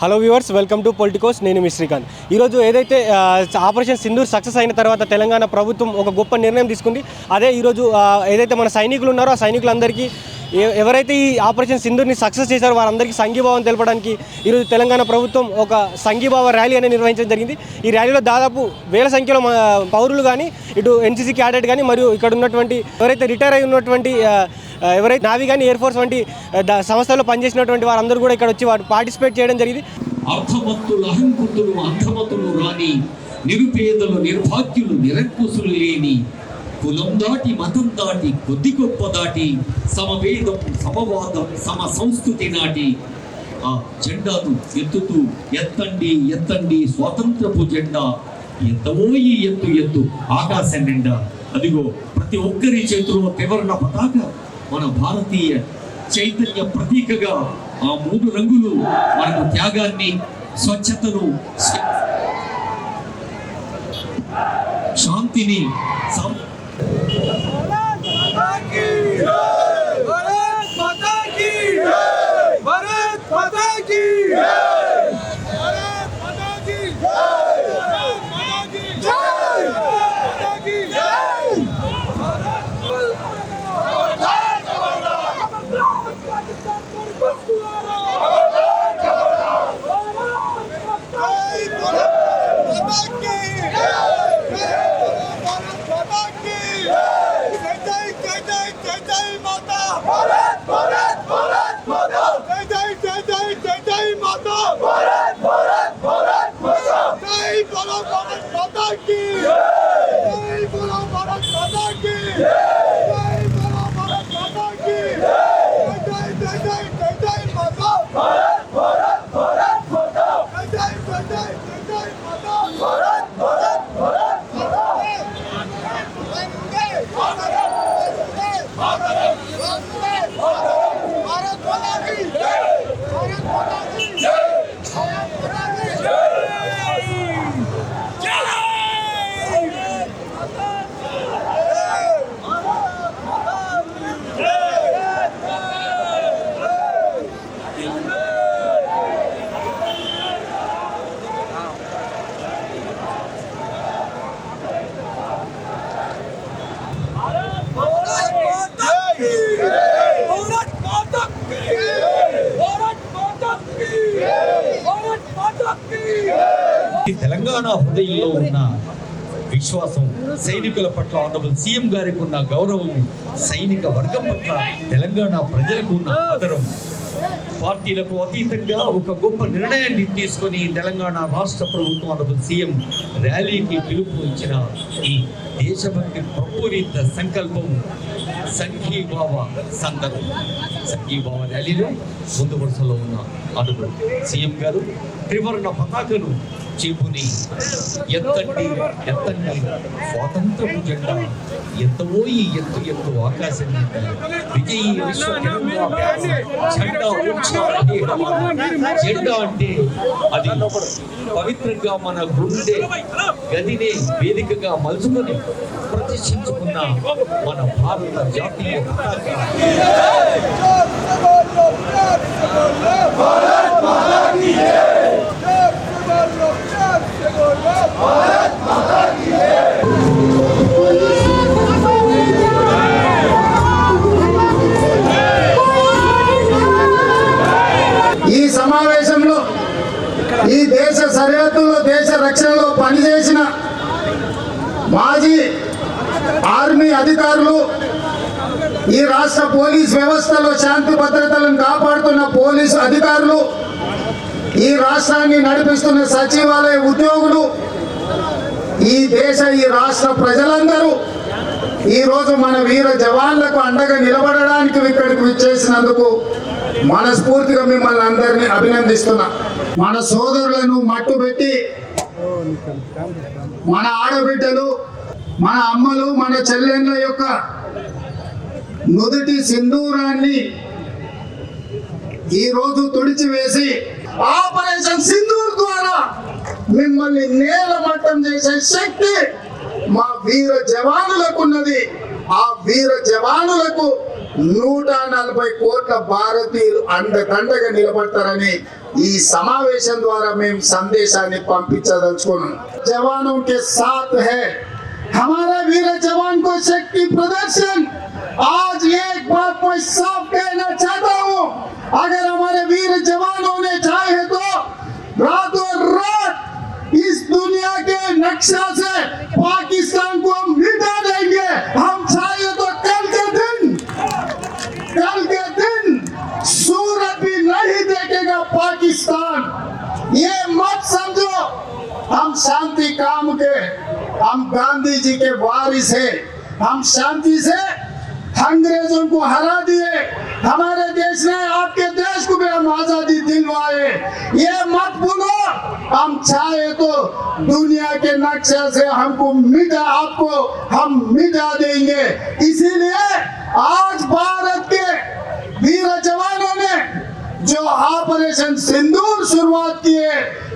Hello viewers welcome to Politicos. నేను మీ శ్రీకాంత్. ఈరోజు ఏదైతే ఆపరేషన్ సింధూర్ సక్సెస్ అయిన తర్వాత తెలంగాణ ప్రభుత్వం ఒక గొప్ప నిర్ణయం తీసుకుంది. అదే ఈరోజు ఏదైతే మన సైనికులు ఉన్నారో ఆ సైనికులందరికీ ఎవరైతే ఈ ఆపరేషన్ సింధూర్ని సక్సెస్ చేశారో వారందరికీ సంఘీభావం తెలపడానికి ఈరోజు తెలంగాణ ప్రభుత్వం ఒక సంఘీభావ ర్యాలీ అనేది నిర్వహించడం జరిగింది. ఈ ర్యాలీలో దాదాపు వేల సంఖ్యలో పౌరులు కానీ ఇటు ఎన్సీసీ క్యాడెట్ కానీ మరియు ఇక్కడ ఉన్నటువంటి ఎవరైతే రిటైర్ అయి ఉన్నటువంటి ఎవరైతే నావి కానీ ఎయిర్ ఫోర్స్ వంటి ఆ, సంస్థల్లో పనిచేసినటువంటి వారందరూ కూడా ఇక్కడ వచ్చి వారు పార్టిసిపేట్ చేయడం జరిగింది. అర్థమత్తులు అహంకృతులు అర్థమతులు రాని నిరుపేదలు నిర్భాగ్యులు నిరంకుశులు లేని కులం దాటి మతం దాటి కొద్ది గొప్ప దాటి సమవేదం సమవాదం సమ సంస్కృతి నాటి ఆ జెండాను ఎత్తుతూ ఎత్తండి ఎత్తండి స్వాతంత్రపు జెండా ఎత్తబోయి ఎత్తు ఎత్తు ఆకాశం నిండా. అదిగో ప్రతి ఒక్కరి చేతిలో త్రివర్ణ పతాక. మన భారతీయ చైతన్య ప్రతీకగా ఆ మూడు రంగులు మనకు త్యాగాన్ని స్వచ్ఛతను శాంతిని సం- ఈ తెలంగాణ హృదయంలో ఉన్న విశ్వాసం సైనికుల పట్ల ఆనరబుల్ సీఎం గారికి ఉన్న గౌరవం సైనిక వర్గం పట్ల తెలంగాణ ప్రజలకు ఉన్న ఆదరం. పార్టీలకు అతీతంగా ఒక గొప్ప నిర్ణయాన్ని తీసుకొని తెలంగాణ రాష్ట్ర ప్రభుత్వం ఆనరబుల్ సీఎం ర్యాలీకి పిలుపు ఇచ్చిన ఈ దేశభక్తి ప్రపూరిత సంకల్పం సంఘీభావ సందర్భం. సంఘీభావ ర్యాలీలో ముందు వరుసలో ఉన్న ఆనరబుల్ సీఎం గారు త్రివర్ణ పతాకను జీవుని ఎత్తండి ఎత్తండి స్వాతంత్ర జెండా ఎత్తబోయి ఎత్తు ఎత్తు ఆకాశం విజయీ జెండా అంటే అది పవిత్రంగా మన గుండె గదినే వేదికగా మలుచుకొని ప్రతిష్ఠించుకున్న మన భారత జాతీయ పతాక భారత్ అధికారులు ఈ రాష్ట్ర పోలీస్ వ్యవస్థలో శాంతి భద్రతలను కాపాడుతున్న పోలీసు అధికారులు ఈ రాష్ట్రాన్ని నడిపిస్తున్న సచివాలయ ఉద్యోగులు ఈ దేశ ఈ రాష్ట్ర ప్రజలందరూ ఈరోజు మన వీర జవాన్లకు అండగా నిలబడడానికి ఇక్కడికి విచ్చేసినందుకు మనస్ఫూర్తిగా మిమ్మల్ని అందరినీ అభినందిస్తున్నా. మన సోదరులను మట్టుబెట్టి మన ఆడబిడ్డలు మన అమ్మలు మన చెల్లెండ్ల యొక్క నుదుటి సింధూరాన్ని ఈరోజు తుడిచివేసి ఆపరేషన్ సింధూర్ ద్వారా మిమ్మల్ని నేలమట్టం చేసే శక్తి మా వీర జవానులకు ఉన్నది ఆ వీర జవానులకు నూట నలభై కోట్ల భారతీయులు అండదండగా నిలబడతారని ఈ సమావేశం ద్వారా మేము సందేశాన్ని పంపించదలుచుకున్నాం. జవాను కే సాత్ హే. ہمارے ویر جوان کو شکتی پردرشن۔ آج ایک بات میں صاف کہنا چاہتا ہوں۔ اگر ہمارے ویر جوان ہونے چاہے تو رات اور رات اس دنیا کے نقشہ سے پاکستان کو ہم مٹا دیں گے۔ ہم چاہے تو کل کے دن، کل کے دن سورج بھی نہیں دیکھے گا پاکستان۔ یہ مت سمجھو۔ ہم شانتی کام کے، ہم گاندھی جی کے وارث ہیں۔ ہم شانتی سے انگریزوں کو ہرا دیے۔ ہمارے دیش نے آپ کے دیش کو بھی ہم آزادی دلوائے۔ یہ مت بولو ہم چاہے تو دنیا کے نقشہ سے ہم کو مٹا، آپ کو ہم مٹا دیں گے۔ اسی لیے آج بھارت کے ویر جوانوں نے جو آپریشن سندور شروعات کیے،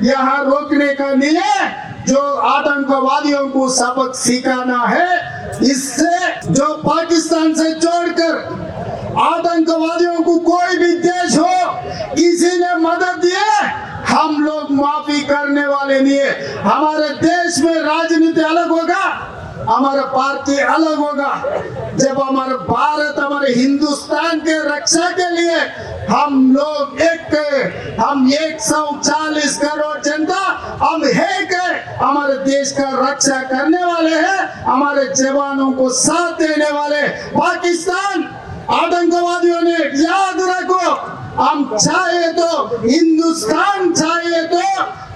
یہاں روکنے کا لیے جو آتنک وادیوں کو سبق سکھانا ہے، اس سے جو پاکستان سے چھوڑ کر آتنکوادیوں کو کوئی بھی دیش ہو، کسی نے مدد دیے ہم لوگ معافی کرنے والے نہیں ہمارے دیش میں راجنیتی الگ ہوگا۔ ہمارا پارٹی الگ ہوگا۔ جب ہمارا بھارت ہمارے ہندوستان کے رکشا کے لیے ہم لوگ ایک ہم ایک سو چالیس کروڑ جنتا، ہم ایک ہمارے دیش کا رکشا کرنے والے ہیں، ہمارے جوانوں کو ساتھ دینے والے پاکستان۔ آتنکوادیوں نے یاد رکھو، ہم چاہے تو، ہندوستان چاہے تو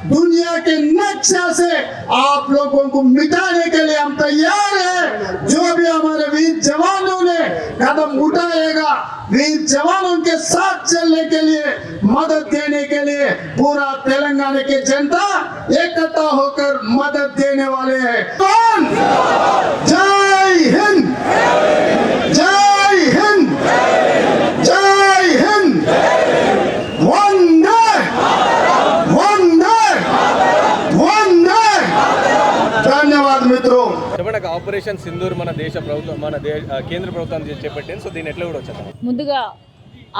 دنیا کے نقشہ سے آپ لوگوں کو مٹانے کے لیے ہم تیار ہیں۔ جو بھی ہمارے ویر جوانوں نے قدم اٹھائے گا، ویر جوانوں کے ساتھ چلنے کے لیے، مدد دینے کے لیے پورا تلنگانہ کے جنتا اکٹھا ہو کر مدد دینے والے ہیں۔ کون؟ جائے ہند۔ ఆపరేషన్ సింధూర్ మన దేశ ప్రభుత్వం మన కేంద్ర ప్రభుత్వం చేపట్టింది. సో దీని ఎట్లా కూడా వచ్చాను ముందుగా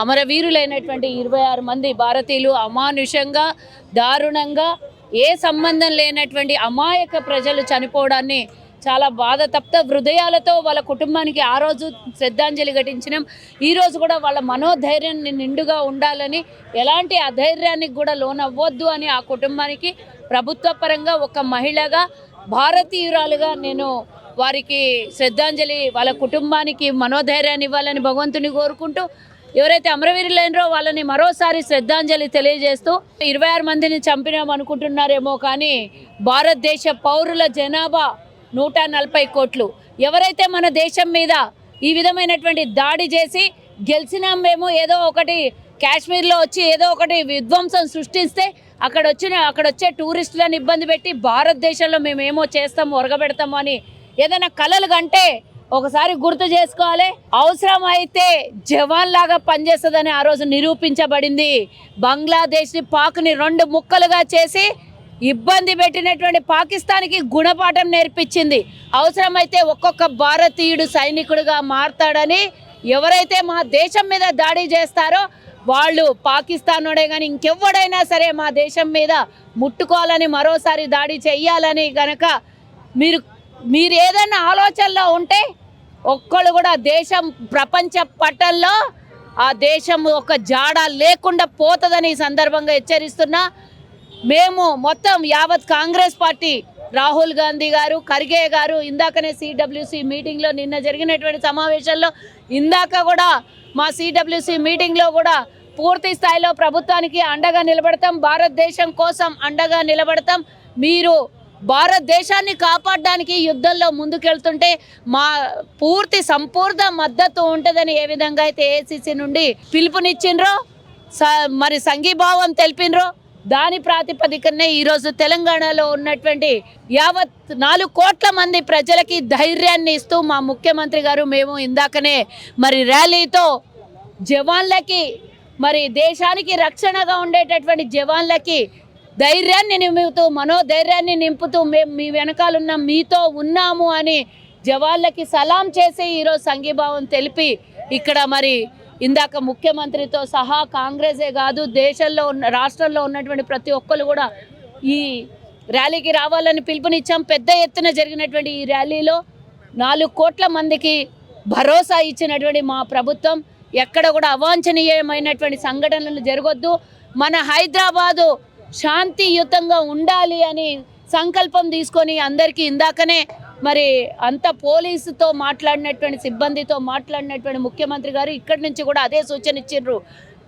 అమరవీరులైనటువంటి ఇరవై ఆరు మంది భారతీయులు అమానుషంగా దారుణంగా ఏ సంబంధం లేనటువంటి అమాయక ప్రజలు చనిపోవడాన్ని చాలా బాధ తప్త హృదయాలతో వాళ్ళ కుటుంబానికి ఆ రోజు శ్రద్ధాంజలి ఘటించినాం. ఈరోజు కూడా వాళ్ళ మనోధైర్యాన్ని నిండుగా ఉండాలని ఎలాంటి అధైర్యానికి కూడా లోనవ్వద్దు అని ఆ కుటుంబానికి ప్రభుత్వ పరంగా ఒక మహిళగా భారతీయురాలుగా నేను వారికి శ్రద్ధాంజలి వాళ్ళ కుటుంబానికి మనోధైర్యాన్ని ఇవ్వాలని భగవంతుని కోరుకుంటూ ఎవరైతే అమరవీరులైనరో వాళ్ళని మరోసారి శ్రద్ధాంజలి తెలియజేస్తూ ఇరవై ఆరు మందిని చంపినాం అనుకుంటున్నారేమో కానీ భారతదేశ పౌరుల జనాభా నూట నలభై కోట్లు. ఎవరైతే మన దేశం మీద ఈ విధమైనటువంటి దాడి చేసి గెలిచినాం మేము ఏదో ఒకటి కాశ్మీర్లో వచ్చి ఏదో ఒకటి విధ్వంసం సృష్టిస్తే అక్కడ వచ్చిన అక్కడ వచ్చే టూరిస్టులను ఇబ్బంది పెట్టి భారతదేశంలో మేమేమో చేస్తాము ఒరగబెడతాము అని ఏదైనా కళలు కంటే ఒకసారి గుర్తు చేసుకోవాలి. అవసరం అయితే జవాన్ లాగా పనిచేస్తుందని ఆ రోజు నిరూపించబడింది. బంగ్లాదేశ్ని పాక్ని రెండు ముక్కలుగా చేసి ఇబ్బంది పెట్టినటువంటి పాకిస్తాన్కి గుణపాఠం నేర్పించింది. అవసరమైతే ఒక్కొక్క భారతీయుడు సైనికుడుగా మారతాడని ఎవరైతే మా దేశం మీద దాడి చేస్తారో వాళ్ళు పాకిస్తానోడే కానీ ఇంకెవడైనా సరే మా దేశం మీద ముట్టుకోవాలని మరోసారి దాడి చేయాలని గనక మీరు మీరు ఏదైనా ఆలోచనలో ఉంటే ఒక్కళ్ళు కూడా దేశం ప్రపంచ పటంలో ఆ దేశం ఒక జాడ లేకుండా పోతుందని ఈ సందర్భంగా హెచ్చరిస్తున్నా. మేము మొత్తం యావత్ కాంగ్రెస్ పార్టీ రాహుల్ గాంధీ గారు ఖర్గే గారు ఇందాకనే సిడబ్ల్యూసి మీటింగ్లో నిన్న జరిగినటువంటి సమావేశంలో ఇందాక కూడా మా సిడబ్ల్యూసి మీటింగ్లో కూడా పూర్తి స్థాయిలో ప్రభుత్వానికి అండగా నిలబడతాం. భారతదేశం కోసం అండగా నిలబడతాం. మీరు భారతదేశాన్ని కాపాడడానికి యుద్ధంలో ముందుకెళ్తుంటే మా పూర్తి సంపూర్ణ మద్దతు ఉంటుందని ఏ విధంగా అయితే ఏసీసీ నుండి పిలుపునిచ్చిండ్రో స మరి సంఘీభావం తెలిపినరో దాని ప్రాతిపదికనే ఈరోజు తెలంగాణలో ఉన్నటువంటి యావత్ నాలుగు కోట్ల మంది ప్రజలకి ధైర్యాన్ని ఇస్తూ మా ముఖ్యమంత్రి గారు మేము ఇందాకనే మరి ర్యాలీతో జవాన్లకి మరి దేశానికి రక్షణగా ఉండేటటువంటి జవాన్లకి ధైర్యాన్ని నింపుతూ మనోధైర్యాన్ని నింపుతూ మేము మీ వెనకాలన్న మీతో ఉన్నాము అని జవాన్లకి సలాం చేసి ఈరోజు సంఘీభావం తెలిపి ఇక్కడ మరి ఇందాక ముఖ్యమంత్రితో సహా కాంగ్రెసే కాదు దేశంలో ఉన్న రాష్ట్రంలో ఉన్నటువంటి ప్రతి ఒక్కరు కూడా ఈ ర్యాలీకి రావాలని పిలుపునిచ్చాం. పెద్ద ఎత్తున జరిగినటువంటి ఈ ర్యాలీలో నాలుగు కోట్ల మందికి భరోసా ఇచ్చినటువంటి మా ప్రభుత్వం. ఎక్కడ కూడా అవాంఛనీయమైనటువంటి సంఘటనలు జరగొద్దు. మన హైదరాబాదు శాంతియుతంగా ఉండాలి అని సంకల్పం తీసుకొని అందరికీ ఇందాకనే మరి అంత పోలీసుతో మాట్లాడినటువంటి సిబ్బందితో మాట్లాడినటువంటి ముఖ్యమంత్రి గారు ఇక్కడి నుంచి కూడా అదే సూచన ఇచ్చిండ్రు.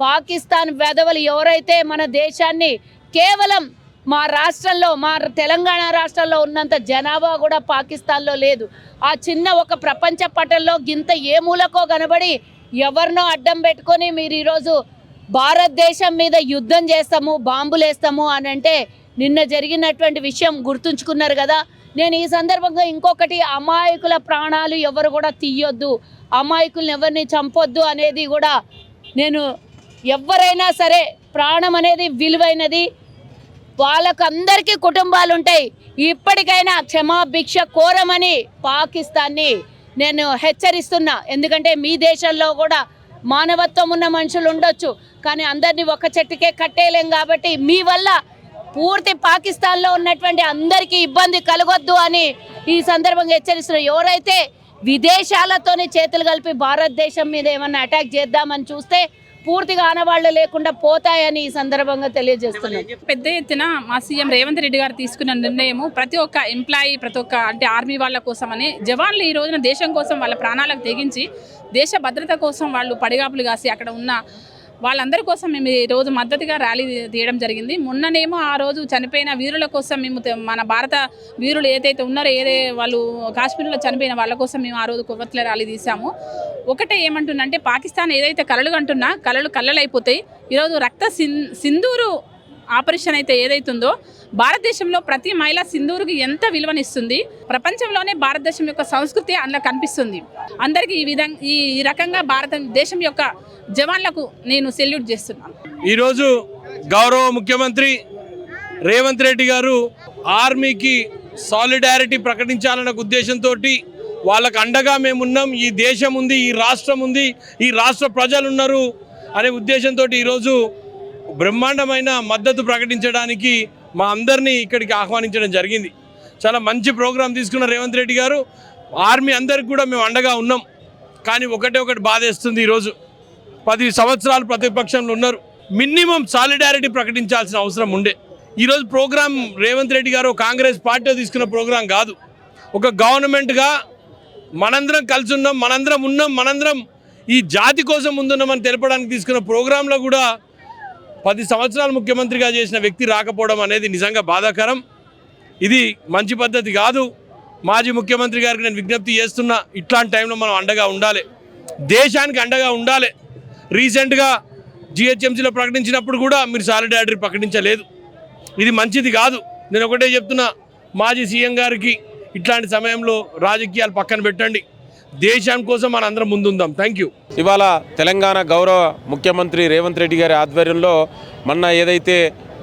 పాకిస్తాన్ వెధవలు ఎవరైతే మన దేశాన్ని కేవలం మా రాష్ట్రంలో మా తెలంగాణ రాష్ట్రంలో ఉన్నంత జనాభా కూడా పాకిస్తాన్లో లేదు. ఆ చిన్న ఒక ప్రపంచ పటంలో గింత ఏ మూలకో కనబడి ఎవరినో అడ్డం పెట్టుకొని మీరు ఈరోజు భారతదేశం మీద యుద్ధం చేస్తాము బాంబులేస్తాము అని అంటే నిన్న జరిగినటువంటి విషయం గుర్తుంచుకున్నారు కదా. నేను ఈ సందర్భంగా ఇంకొకటి అమాయకుల ప్రాణాలు ఎవరు కూడా తీయొద్దు అమాయకులను ఎవరిని చంపొద్దు అనేది కూడా నేను ఎవరైనా సరే ప్రాణం అనేది విలువైనది వాళ్ళకు అందరికీ కుటుంబాలు ఉంటాయి ఇప్పటికైనా క్షమాభిక్ష కోరమని పాకిస్తాన్ని నేను హెచ్చరిస్తున్నా. ఎందుకంటే మీ దేశంలో కూడా మానవత్వం ఉన్న మనుషులు ఉండొచ్చు కానీ అందరినీ ఒక చెట్టుకే కట్టేయలేం కాబట్టి మీ వల్ల పూర్తి పాకిస్తాన్లో ఉన్నటువంటి అందరికీ ఇబ్బంది కలగొద్దు అని ఈ సందర్భంగా హెచ్చరిస్తున్నారు. ఎవరైతే విదేశాలతోనే చేతులు కలిపి భారతదేశం మీద ఏమన్నా అటాక్ చేద్దామని చూస్తే పూర్తిగా ఆనవాళ్ళు లేకుండా పోతాయని ఈ సందర్భంగా తెలియజేస్తున్నాను పెద్ద ఎత్తున మా సీఎం రేవంత్ రెడ్డి గారు తీసుకున్న నిర్ణయము ప్రతి ఒక్క ఎంప్లాయీ ప్రతి ఒక్క అంటే ఆర్మీ వాళ్ళ కోసమని జవాన్లు ఈ రోజున దేశం కోసం వాళ్ళ ప్రాణాలకు తెగించి దేశ భద్రత కోసం వాళ్ళు పడిగాపులు కాసి అక్కడ ఉన్న వాళ్ళందరి కోసం మేము ఈ రోజు మద్దతుగా ర్యాలీ తీయడం జరిగింది. మొన్ననేమో ఆ రోజు చనిపోయిన వీరుల కోసం మేము మన భారత వీరులు ఏదైతే ఉన్నారో ఏదే వాళ్ళు కాశ్మీర్లో చనిపోయిన వాళ్ళ కోసం మేము ఆ రోజు కొవ్వత్ల ర్యాలీ తీసాము ఒకటే ఏమంటున్నంటే పాకిస్తాన్ ఏదైతే కలలు కంటున్నా కలలు కళ్ళలైపోతాయి ఈరోజు రక్త సిన్ సింధూరు ఆపరేషన్ అయితే ఏదైతుందో భారతదేశంలో ప్రతి మహిళ సింధూరుకి ఎంత విలువనిస్తుంది? ప్రపంచంలోనే భారతదేశం యొక్క సంస్కృతి అందులో కనిపిస్తుంది. అందరికీ ఈ విధంగా ఈ ఈ రకంగా భారతదేశం యొక్క జవాన్లకు నేను సెల్యూట్ చేస్తున్నాను. ఈరోజు గౌరవ ముఖ్యమంత్రి రేవంత్ రెడ్డి గారు ఆర్మీకి సాలిడారిటీ ప్రకటించాలన్న ఉద్దేశంతో వాళ్ళకు అండగా మేమున్నాం. ఈ దేశం ఉంది ఈ రాష్ట్రం ఉంది ఈ రాష్ట్ర ప్రజలు ఉన్నారు అనే ఉద్దేశంతో ఈరోజు బ్రహ్మాండమైన మద్దతు ప్రకటించడానికి మా అందరినీ ఇక్కడికి ఆహ్వానించడం జరిగింది. చాలా మంచి ప్రోగ్రాం తీసుకున్న రేవంత్ రెడ్డి గారు ఆర్మీ అందరికి కూడా మేము అండగా ఉన్నాం. కానీ ఒకటే ఒకటి బాధేస్తుంది ఈరోజు. పది సంవత్సరాలు ప్రతిపక్షంలో ఉన్నారు. మినిమం సాలిడారిటీ ప్రకటించాల్సిన అవసరం ఉండే. ఈరోజు ప్రోగ్రాం రేవంత్ రెడ్డి గారు కాంగ్రెస్ పార్టీ తీసుకున్న ప్రోగ్రాం కాదు. ఒక గవర్నమెంట్గా మనందరం కలిసి ఉన్నాం మనందరం ఉన్నాం మనందరం ఈ జాతి కోసం ముందున్నామని తెలపడానికి తీసుకున్న ప్రోగ్రాంలో కూడా పది సంవత్సరాలు ముఖ్యమంత్రిగా చేసిన వ్యక్తి రాకపోవడం అనేది నిజంగా బాధాకరం. ఇది మంచి పద్ధతి కాదు. మాజీ ముఖ్యమంత్రి గారికి నేను విజ్ఞప్తి చేస్తున్నా ఇట్లాంటి టైంలో మనం అండగా ఉండాలి. దేశానికి అండగా ఉండాలి. రీసెంట్గా జిహెచ్ఎంసీలో ప్రకటించినప్పుడు కూడా మీరు సాలిడారిటీ ప్రకటించలేదు. ఇది మంచిది కాదు. నేను ఒకటే చెప్తున్నా మాజీ సీఎం గారికి ఇట్లాంటి సమయంలో రాజకీయాలు పక్కన పెట్టండి. దేశం కోసం మన అందరం ముందుందాం. థ్యాంక్ యూ ఇవాళ తెలంగాణ గౌరవ ముఖ్యమంత్రి రేవంత్ రెడ్డి గారి ఆధ్వర్యంలో మొన్న ఏదైతే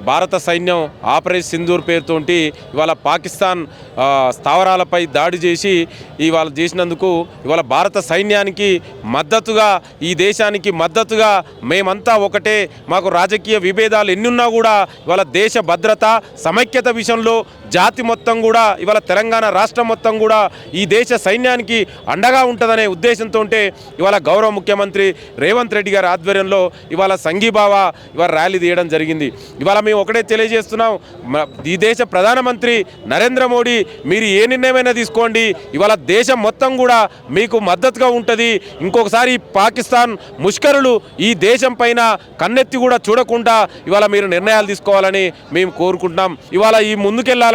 భారత సైన్యం ఆపరేషన్ సింధూర్ పేరుతోటి ఇవాళ పాకిస్తాన్ స్థావరాలపై దాడి చేసి ఇవాళ చేసినందుకు ఇవాళ భారత సైన్యానికి మద్దతుగా ఈ దేశానికి మద్దతుగా మేమంతా ఒకటే. మాకు రాజకీయ విభేదాలు ఎన్నున్నా కూడా ఇవాళ దేశ భద్రత సమైక్యత విషయంలో జాతి మొత్తం కూడా ఇవాళ తెలంగాణ రాష్ట్రం మొత్తం కూడా ఈ దేశ సైన్యానికి అండగా ఉంటుందనే ఉద్దేశంతో ఇవాళ గౌరవ ముఖ్యమంత్రి రేవంత్ రెడ్డి గారి ఆధ్వర్యంలో ఇవాళ సంఘీభావ ఇవాళ ర్యాలీ తీయడం జరిగింది. ఇవాళ మేము ఒకటే తెలియజేస్తున్నాం ఈ దేశ ప్రధానమంత్రి నరేంద్ర మోడీ మీరు ఏ నిర్ణయమైనా తీసుకోండి ఇవాళ దేశం మొత్తం కూడా మీకు మద్దతుగా ఉంటుంది. ఇంకొకసారి పాకిస్తాన్ ముష్కరులు ఈ దేశం పైన కన్నెత్తి కూడా చూడకుండా ఇవాళ మీరు నిర్ణయాలు తీసుకోవాలని మేము కోరుకుంటున్నాం. ఇవాళ ఈ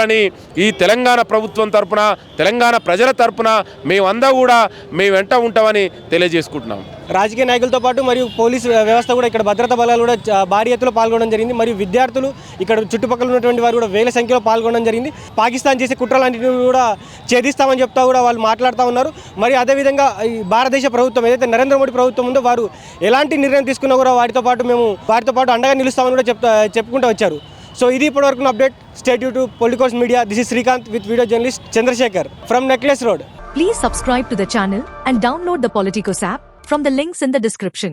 ముందుకెళ్ళాలని ఈ తెలంగాణ ప్రభుత్వం తరపున తెలంగాణ ప్రజల తరపున మేమందా కూడా మేము వెంట ఉంటామని తెలియజేసుకుంటున్నాం. రాజకీయ నాయకులతో పాటు మరియు పోలీసు వ్యవస్థ కూడా ఇక్కడ భద్రతా బలాలు కూడా భారీ ఎత్తులో పాల్గొనడం జరిగింది. మరియు విద్యార్థులు ఇక్కడ చుట్టుపక్కల ఉన్నటువంటి వారు కూడా వేల సంఖ్యలో పాల్గొనడం జరిగింది. పాకిస్తాన్ చేసే కుట్రలాంటివి కూడా ఛేదిస్తామని చెప్తా కూడా వాళ్ళు మాట్లాడుతూ ఉన్నారు. మరి అదేవిధంగా ఈ భారతదేశ ప్రభుత్వం ఏదైతే నరేంద్ర మోడీ ప్రభుత్వం ఉందో వారు ఎలాంటి నిర్ణయం తీసుకున్నా కూడా వాటితో పాటు మేము వాటితో పాటు అండగా నిలుస్తామని కూడా చెప్తా చెప్పుకుంటూ వచ్చారు. సో ఇది ఇప్పటివరకు update state to Politicos media this is Srikanth with video journalist Chandrashekar from Necklace Road Please subscribe to the channel and download the Politicos app from the links in the description.